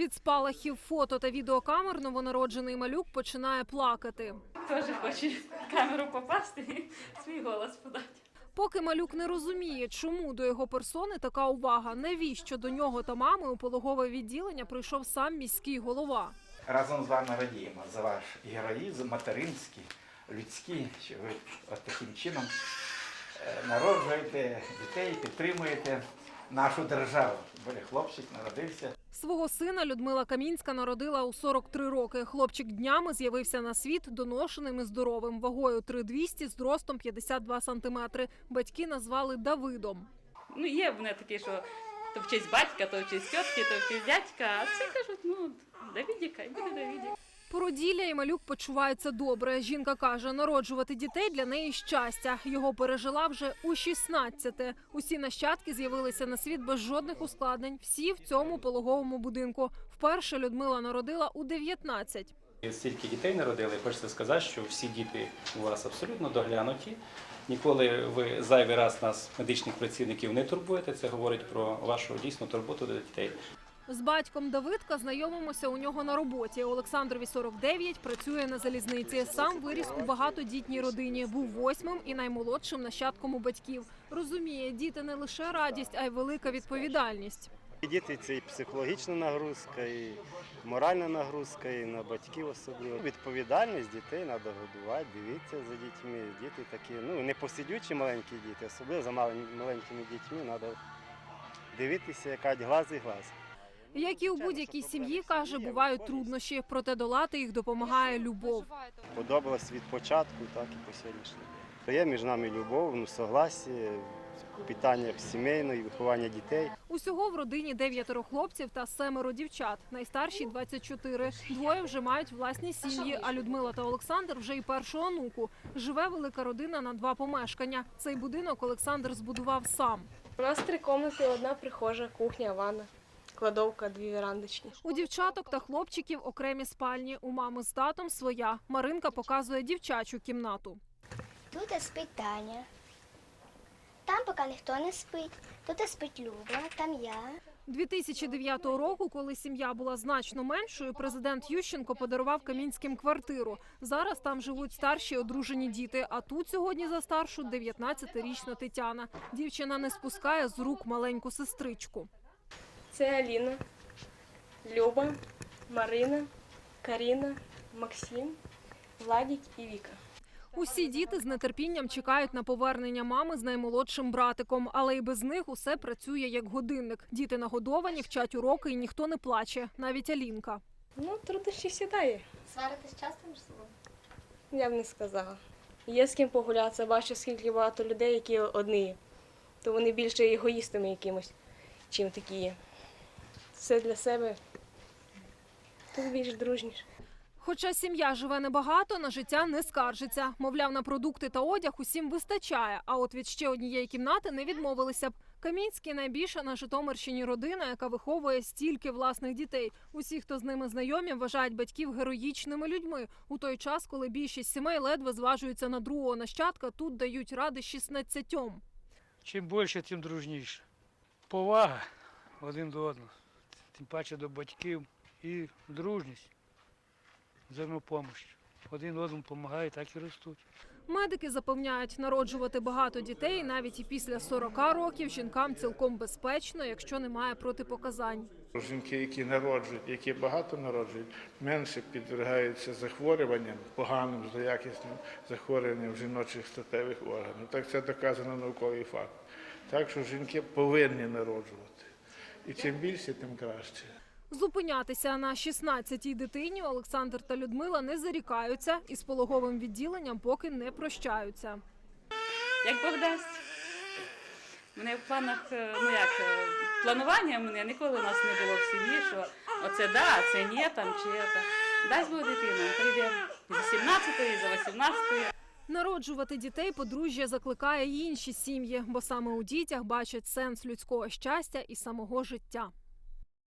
Від спалахів фото та відеокамер новонароджений малюк починає плакати. Теж хочу в камеру попасти і свій голос подати. Поки малюк не розуміє, чому до його персони така увага, навіщо до нього та мами у пологове відділення прийшов сам міський голова. Разом з вами радіємо за ваш героїзм, материнський, людський, що ви от таким чином е, народжуєте дітей, підтримуєте нашу державу. Бо хлопчик народився. Свого сина Людмила Камінська народила у 43 роки. Хлопчик днями з'явився на світ доношеним і здоровим, вагою 3200, з зростом 52 сантиметри. Батьки назвали Давидом. Ну, є в мене такі, що то в честь батька, то в честь тітки, то в честь дядька. А всі кажуть, ну, Давідіка, і буде Давідік. Породілля і малюк почуваються добре. Жінка каже, народжувати дітей для неї щастя. Його пережила вже у 16. Усі нащадки з'явилися на світ без жодних ускладнень. Всі в цьому пологовому будинку. Вперше Людмила народила у 19. І Стільки дітей народили, хочеться сказати, що всі діти у вас абсолютно доглянуті. Ніколи ви зайвий раз нас, медичних працівників, не турбуєте. Це говорить про вашу дійсну турботу до дітей. З батьком Давидка знайомимося у нього на роботі. Олександрові 49, працює на залізниці. Сам виріс у багатодітній родині. Був восьмим і наймолодшим нащадком у батьків. Розуміє, діти не лише радість, а й велика відповідальність. Діти це і психологічна нагрузка, і моральна нагрузка, і на батьків особливо. Відповідальність дітей треба годувати, дивитися за дітьми. Діти такі, ну не посидючі маленькі діти, особливо за маленькими дітьми треба дивитися, яка глаз і глаз. Як і у будь-якій сім'ї, каже, бувають труднощі, проте долати їх допомагає любов. Подобалось від початку, так і по сьогоднішній день. Є між нами любов, ну, согласі, питання сімейної, виховання дітей. Усього в родині дев'ятеро хлопців та семеро дівчат. Найстарші 24. Двоє вже мають власні сім'ї. А Людмила та Олександр вже й першу онуку. Живе велика родина на два помешкання. Цей будинок Олександр збудував сам. У нас три комнати, одна прихожа, кухня, ванна, кладовка, дві верандочні. У дівчаток та хлопчиків окремі спальні. У мами з татом своя. Маринка показує дівчачу кімнату. Тут спить Таня. Там поки ніхто не спить. Тут спить Люба, там я. 2009 року, коли сім'я була значно меншою, президент Ющенко подарував Камінським квартиру. Зараз там живуть старші одружені діти. А тут сьогодні за старшу 19-річна Тетяна. Дівчина не спускає з рук маленьку сестричку. Це Аліна, Люба, Марина, Каріна, Максим, Владік і Віка. Усі діти з нетерпінням чекають на повернення мами з наймолодшим братиком, але і без них усе працює як годинник. Діти нагодовані, вчать уроки, і ніхто не плаче, навіть Алінка. Ну, труднощі сідає, Сваритись часто між собою? я б не сказала. Є з ким погулятися, бачу, скільки багато людей, які одні. То вони більше егоїстами якимось, чим такі є. Все для себе. Тут більш дружніше. Хоча сім'я живе небагато, на життя не скаржиться. Мовляв, на продукти та одяг усім вистачає. А от від ще однієї кімнати не відмовилися б. Камінський найбільша на Житомирщині родина, яка виховує стільки власних дітей. Усі, хто з ними знайомі, вважають батьків героїчними людьми. У той час, коли більшість сімей ледве зважуються на другого нащадка, тут дають ради 16. Чим більше, тим дружніше. Повага один до одного, тим паче до батьків і дружність, взаємопомощь. Один одному допомагає, так і ростуть. Медики запевняють, народжувати багато дітей навіть і після 40 років жінкам цілком безпечно, якщо немає протипоказань. Жінки, які народжують, які багато народжують, менше підвергаються захворюванням, поганим, злоякісним захворюванням жіночих статевих органів. Так це доказано науковий факт. Так що жінки повинні народжувати. І чим більше, тим краще. Зупинятися на 16-й дитині Олександр та Людмила не зарікаються і з пологовим відділенням поки не прощаються. Як Бог дасть. Мене в планах, е, ну як, е, планування мене ніколи у нас не було в сім'ї, що оце да, це ні, там чи це. Дасть Бог дитина, прийде з 18-ї, за 18-ї. Народжувати дітей подружжя закликає інші сім'ї, бо саме у дітях бачать сенс людського щастя і самого життя.